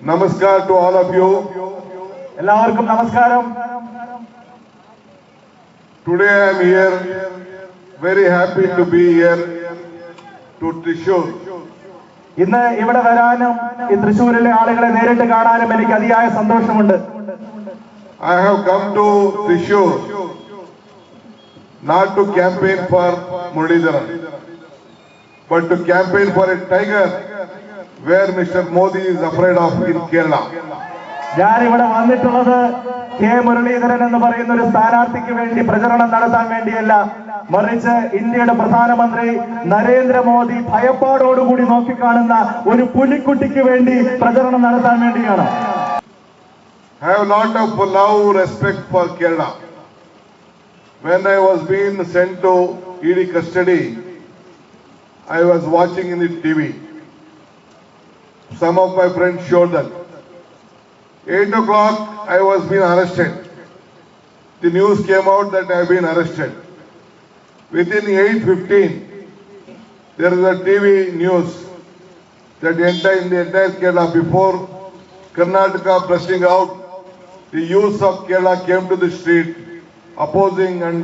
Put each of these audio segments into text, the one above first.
Namaskar to all of you. എല്ലാവർക്കും നമസ്കാരം Today I am here, very happy to be here to Trishur. ഇന്ന് ഇവിടെ വരാനും ഈ തൃശ്ശൂരിലെ ആളുകളെ നേരിട്ട് കാണാനും എനിക്ക് അതിയായ സന്തോഷമുണ്ട് I have come to Trishur not to campaign for Muralidharan, but to campaign for a tiger where Mr. Modi is afraid of in Kerala. ഞാൻ ഇവിടെ വന്നിട്ടുള്ളത് കെ മുരളീധരൻ എന്ന് പറയുന്ന ഒരു സ്ഥാനാർത്ഥിക്ക് വേണ്ടി പ്രചരണം നടത്താൻ വേണ്ടിയല്ല മറിച്ച് ഇന്ത്യയുടെ പ്രധാനമന്ത്രി നരേന്ദ്രമോദി ഭയപ്പാടോടുകൂടി നോക്കിക്കാണുന്ന ഒരു പുലിക്കുട്ടിക്ക് വേണ്ടി പ്രചരണം നടത്താൻ വേണ്ടിയാണ് have lot of love respect for for Kerala. When I was being sent to ED custody, I was watching in the TV. Some of my friends showed that. 8 o'clock, I was being arrested. The news came out that I have been arrested. Within 8.15, there is a TV news that entire, in the entire Kerala before Karnataka pressing out, the youths of Kerala came to the street opposing and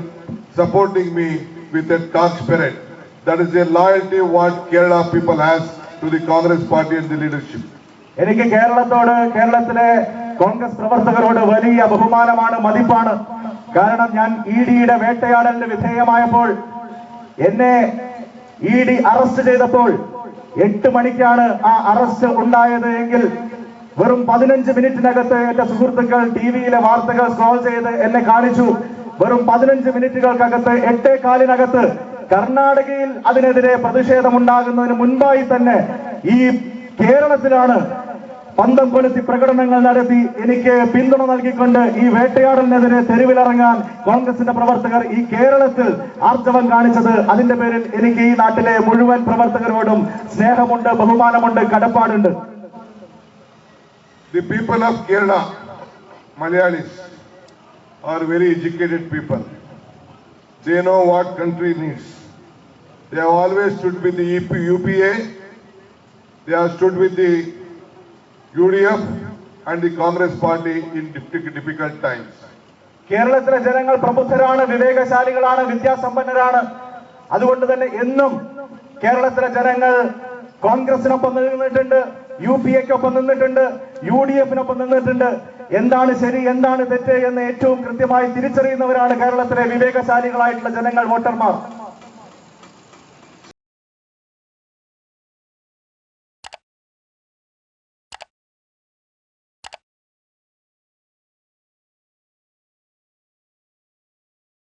supporting me with a dark spirit. That is the loyalty what Kerala people has to the Congress party and the leadership. എനിക്ക് കേരളത്തോട് കേരളത്തിലെ കോൺഗ്രസ് പ്രവർത്തകരോട് വലിയ ബഹുമാനമാണ് മതിപ്പാണ് കാരണം ഞാൻ E ഡിയുടെ വേട്ടയാടലിന് വിധേയമായപ്പോൾ എന്നെ E D arrest ചെയ്തപ്പോൾ എട്ട് മണിക്കാണ് ആ അറസ്റ്റ് ഉണ്ടായത് എങ്കിൽ വെറും പതിനഞ്ച് മിനിറ്റിനകത്ത് എന്റെ സുഹൃത്തുക്കൾ ടി വിയിലെ വാർത്തകൾ സ്ക്രോൾ ചെയ്ത് എന്നെ കാണിച്ചു വെറും പതിനഞ്ച് മിനിറ്റുകൾക്കകത്ത് എട്ടേ കാലിനകത്ത് കർണാടകയിൽ അതിനെതിരെ പ്രതിഷേധമുണ്ടാകുന്നതിന് മുൻപായി തന്നെ ഈ കേരളത്തിലാണ് പന്തം കൊളുത്തി പ്രകടനങ്ങൾ നടത്തി എനിക്ക് പിന്തുണ നൽകിക്കൊണ്ട് ഈ വേട്ടയാടലിനെതിരെ തെരുവിലിറങ്ങാൻ കോൺഗ്രസിന്റെ പ്രവർത്തകർ ഈ കേരളത്തിൽ ആർജവം കാണിച്ചത്. അതിന്റെ പേരിൽ എനിക്ക് ഈ നാട്ടിലെ മുഴുവൻ പ്രവർത്തകരോടും സ്നേഹമുണ്ട് ബഹുമാനമുണ്ട് കടപ്പാടുണ്ട്. The people of Kerala Malayalis, are very educated people. They know what country needs. They have always stood with the EP UPA. They have stood with the UDF and the Congress party in diffi- difficult times. കേരളത്തിലെ ജനങ്ങൾ പ്രബുദ്ധരാണ് വിവേകശാലികളാണ് വിദ്യാസമ്പന്നരാണ് അതുകൊണ്ട് തന്നെ എന്നും കേരളത്തിലെ ജനങ്ങൾ കോൺഗ്രസിനൊപ്പം നിന്നിട്ടുണ്ട് U P എക്കൊപ്പം നിന്നിട്ടുണ്ട് U D എഫിനൊപ്പം നിന്നിട്ടുണ്ട് എന്താണ് ശരി എന്താണ് തെറ്റ് എന്ന് ഏറ്റവും കൃത്യമായി തിരിച്ചറിയുന്നവരാണ് കേരളത്തിലെ വിവേകശാലികളായിട്ടുള്ള ജനങ്ങൾ വോട്ടർമാർ.